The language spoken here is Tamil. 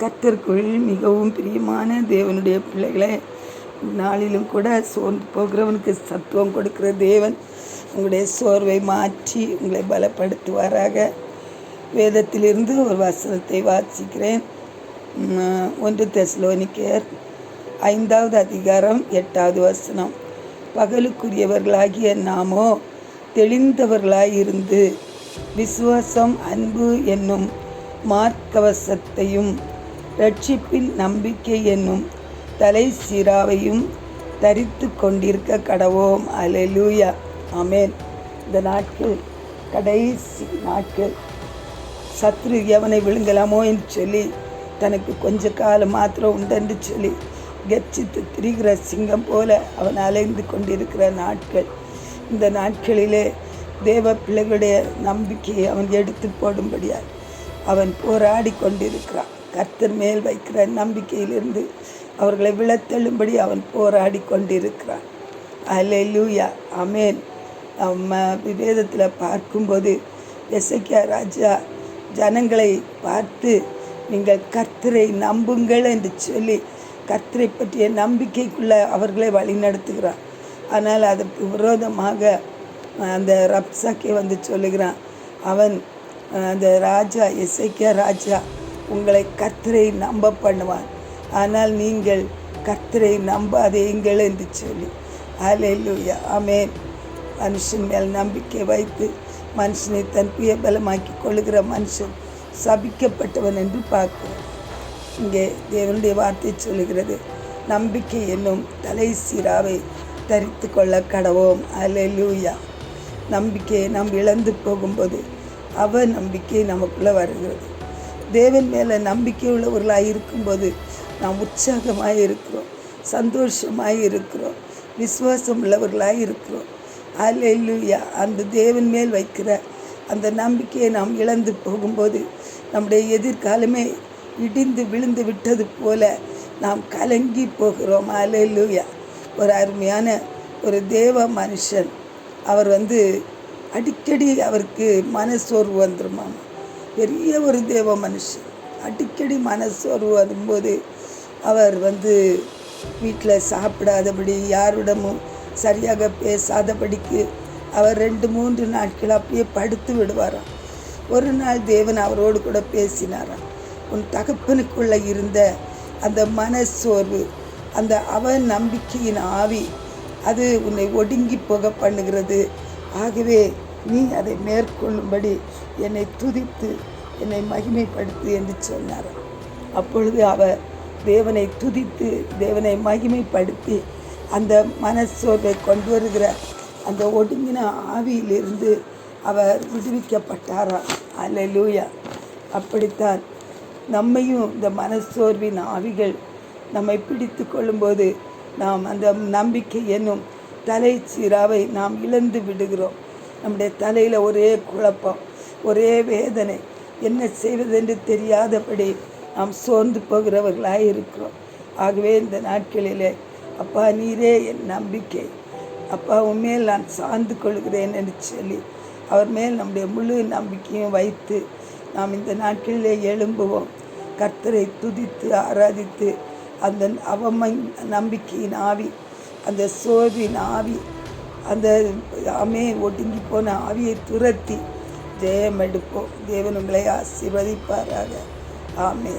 கர்த்தருக்குள் மிகவும் பிரியமான தேவனுடைய பிள்ளைகளே நாளிலும் கூட சோர்ந்து போகிறவனுக்கு சத்துவம் கொடுக்கிற தேவன் உங்களுடைய சோர்வை மாற்றி உங்களை பலப்படுத்துவாராக. வேதத்திலிருந்து ஒரு வசனத்தை வாசிக்கிறேன். ஒன்று தெசலோனிக்கேர் ஐந்தாவது அதிகாரம் எட்டாவது வசனம். பகலுக்குரியவர்களாகிய நாமோ தெளிந்தவர்களாயிருந்து விசுவாசம் அன்பு என்னும் மார்க்கவசத்தையும் ரட்சிப்பின் நம்பிக்கை என்னும் தலை சீராவையும் தரித்து கொண்டிருக்க கடவோம். அலெலூயா அமேன் இந்த நாட்கள் கடைசி நாட்கள். சத்ரு எவனை விழுங்கலாமோ என்று சொல்லி தனக்கு கொஞ்ச காலம் மாத்திரம் உண்டென்று சொல்லி கர்ஜித்து திரிகிற சிங்கம் போல அவன் அலைந்து கொண்டிருக்கிற நாட்கள். இந்த நாட்களிலே தேவ பிள்ளைகளுடைய நம்பிக்கையை அவன் எடுத்து போடும்படியால் அவன் போராடி கொண்டிருக்கிறான். கர்த்தர் மேல் வைக்கிற நம்பிக்கையிலிருந்து அவர்களை விழத்தள்ளும்படி அவன் போராடி கொண்டிருக்கிறான் அல்லேலூயா அமேன் நம்ம விவேதத்தில் பார்க்கும்போது எசைக்கியா ராஜா ஜனங்களை பார்த்து நீங்கள் கர்த்தரை நம்புங்கள் என்று சொல்லி கர்த்தரை பற்றிய நம்பிக்கைக்குள்ள அவர்களை வழிநடத்துகிறான். ஆனால் அதற்கு விரோதமாக அந்த ரப்சாக்கே வந்து சொல்லுகிறான். அவன் அந்த ராஜா எசைக்கியா ராஜா உங்களை கர்த்தரை நம்ப பண்ணுவான் ஆனால் நீங்கள் கர்த்தரை நம்பாதீங்கள் என்று சொல்லி. அலையிலுயா ஆமேன் மனுஷன் மேல் நம்பிக்கை வைத்து மனுஷனை தன் புயபலமாக்கி கொள்ளுகிற மனுஷன் சபிக்கப்பட்டவன் என்று பார்க்கிறோம். இங்கே தேவனுடைய வார்த்தை சொல்லுகிறது. நம்பிக்கை என்னும் தலை சீராவை தரித்து கொள்ள கடவோம். அல்லேலூயா நம்பிக்கையை நாம் இழந்து போகும்போது அவ நம்பிக்கை நமக்குள்ளே வருகிறது. தேவன் மேலே நம்பிக்கை உள்ளவர்களாக இருக்கும்போது நாம் உற்சாகமாக இருக்கிறோம் சந்தோஷமாக இருக்கிறோம் விசுவாசம் உள்ளவர்களாக இருக்கிறோம். அல்லேலூயா அந்த தேவன் மேல் வைக்கிற அந்த நம்பிக்கையை நாம் இழந்து போகும்போது நம்முடைய எதிர்காலமே இடிந்து விழுந்து விட்டது போல நாம் கலங்கி போகிறோம். அல்லேலூயா ஒரு அருமையான ஒரு தேவ மனுஷன். அவர் வந்து அடிக்கடி அவருக்கு மனசோர்வு வந்துருமாமா. பெரிய ஒரு தேவ மனுஷன். அடிக்கடி மனசு வரும்போது அவர் வந்து வீட்டில் சாப்பிடாதபடி யாரிடமும் சரியாக பேசாதபடிக்கு அவர் ரெண்டு மூன்று நாட்கள் அப்படியே படுத்து விடுவாராம். ஒரு நாள் தேவன் அவரோடு கூட பேசினாராம். உன் தகப்பனுக்குள்ள இருந்த அந்த மனசோர்வு அந்த அவன் நம்பிக்கையின் ஆவி அது உன்னை ஒடுங்கி போக பண்ணுகிறது ஆகவே நீ அதை மேற்கொள்ளும்படி என்னை துதித்து என்னை மகிமைப்படுத்து என்று சொன்னார். அப்பொழுது அவர் தேவனை துதித்து தேவனை மகிமைப்படுத்தி அந்த மனசோர்வை கொண்டு வருகிற அந்த ஒடுங்கின ஆவியிலிருந்து அவர் விடுவிக்கப்பட்டாராம் அல்லேலூயா. அப்படித்தான் நம்மையும் இந்த மனசோர்வின் ஆவிகள் நம்மை பிடித்து கொள்ளும்போது நாம் அந்த நம்பிக்கை என்னும் தலை சீராவை நாம் இழந்து விடுகிறோம். நம்முடைய தலையில் ஒரே குழப்பம் ஒரே வேதனை. என்ன செய்வதென்று தெரியாதபடி நாம் சோர்ந்து போகிறவர்களாக இருக்கிறோம். ஆகவே இந்த நாட்களிலே அப்பா நீரே என் நம்பிக்கை. அப்பா உண்மையில் நான் சார்ந்து கொள்கிறேன் என்று சொல்லி அவர் மேல் நம்முடைய முழு நம்பிக்கையும் வைத்து நாம் இந்த நாட்களிலே எழும்புவோம். கர்த்தரை துதித்து ஆராதித்து அந்த அவமை நம்பிக்கையின் ஆவி அந்த சோர்வின் ஆவி அந்த அமே ஒடுங்கி போன ஆவியை துரத்தி ஜெயம் எடுப்போம் தேவன் உங்களை ஆசீர்வதிப்பாராக. ஆமே